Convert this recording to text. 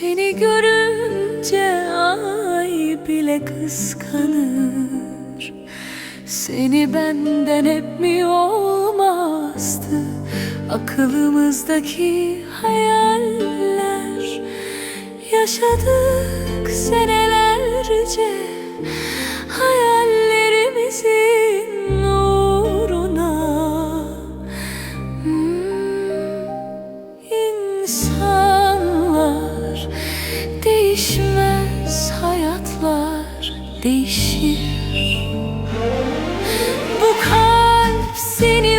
Seni görünce ay bile kıskanır. Seni benden hep mi olmazdı Akılımızdaki hayaller? Yaşadık senelerce Hayallerimizin değişir. Bu kalp seni